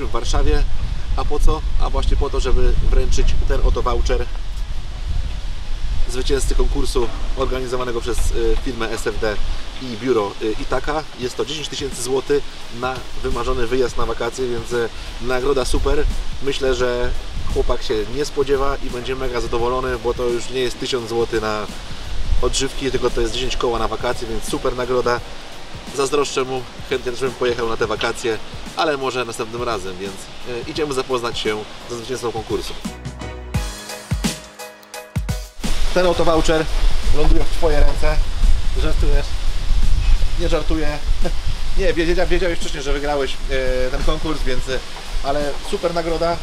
jesteśmy w Warszawie. A po co? A właśnie po to, żeby wręczyć ten oto voucher zwycięzcy konkursu organizowanego przez y, firmę SFD i biuro y, Itaka. Jest to 10 tysięcy złotych na wymarzony wyjazd na wakacje, więc y, nagroda super. Myślę, że chłopak się nie spodziewa i będzie mega zadowolony, bo to już nie jest 1000 zł na odżywki, tylko to jest 10 koła na wakacje, więc super nagroda. Zazdroszczę mu, chętnie też bym pojechał na te wakacje, ale może następnym razem, więc y, idziemy zapoznać się ze zwycięzcą konkursu. Ten oto voucher ląduje w Twoje ręce. Żartujesz? Nie żartuję. Nie, wiedzia, wiedziałeś wcześniej, że wygrałeś e, ten konkurs, więc e, ale super nagroda. E,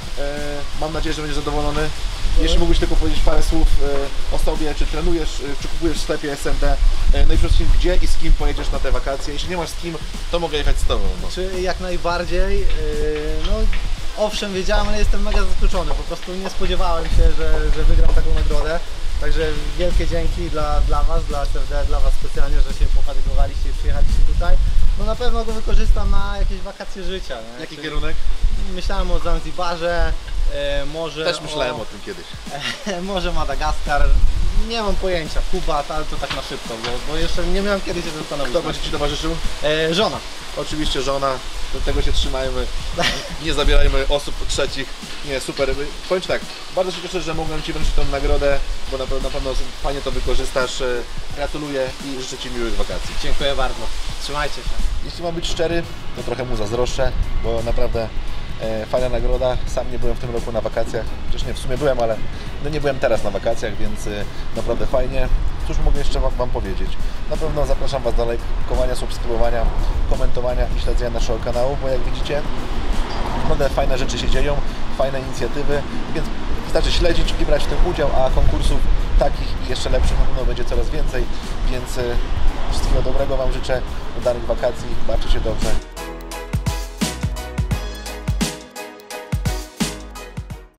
mam nadzieję, że będziesz zadowolony. Jeśli mógłbyś tylko powiedzieć parę słów e, o sobie, czy trenujesz, e, czy kupujesz w sklepie SMD, e, no i przede wszystkim gdzie i z kim pojedziesz na te wakacje. Jeśli nie masz z kim, to mogę jechać z Tobą. No. Czy jak najbardziej? No owszem wiedziałem, ale jestem mega zaskoczony. Po prostu nie spodziewałem się, że, że wygram taką nagrodę. Także wielkie dzięki dla, dla Was, dla SFD, dla Was specjalnie, że się pofatygowaliście i przyjechaliście tutaj. No na pewno go wykorzystam na jakieś wakacje życia. Nie? Jaki Czyli kierunek? Myślałem o Zanzibarze, e, może Też myślałem o, o tym kiedyś. może Madagaskar. Nie mam pojęcia, Kuba, ale to tak na szybko, bo, bo jeszcze nie miałem kiedy się zastanowić. Kto będzie Ci towarzyszył? E, żona. Oczywiście żona, tego się trzymajmy, nie zabierajmy osób trzecich. Nie, super. Powiem Ci tak, bardzo się cieszę, że mogłem Ci wręczyć tę nagrodę, bo na pewno, na pewno fajnie to wykorzystasz. Gratuluję i życzę Ci miłych wakacji. Dziękuję bardzo. Trzymajcie się. Jeśli mam być szczery, to trochę mu zazdroszczę, bo naprawdę e, fajna nagroda. Sam nie byłem w tym roku na wakacjach, chociaż nie, w sumie byłem, ale no nie byłem teraz na wakacjach, więc e, naprawdę fajnie. Cóż mogę jeszcze wam, wam powiedzieć? Na pewno zapraszam Was do lajkowania, subskrybowania, komentowania i śledzenia naszego kanału, bo jak widzicie, naprawdę fajne rzeczy się dzieją, fajne inicjatywy, więc wystarczy śledzić i brać w tym udział, a konkursów takich i jeszcze lepszych na pewno będzie coraz więcej, więc e, wszystkiego dobrego Wam życzę, udanych wakacji, bawcie się dobrze.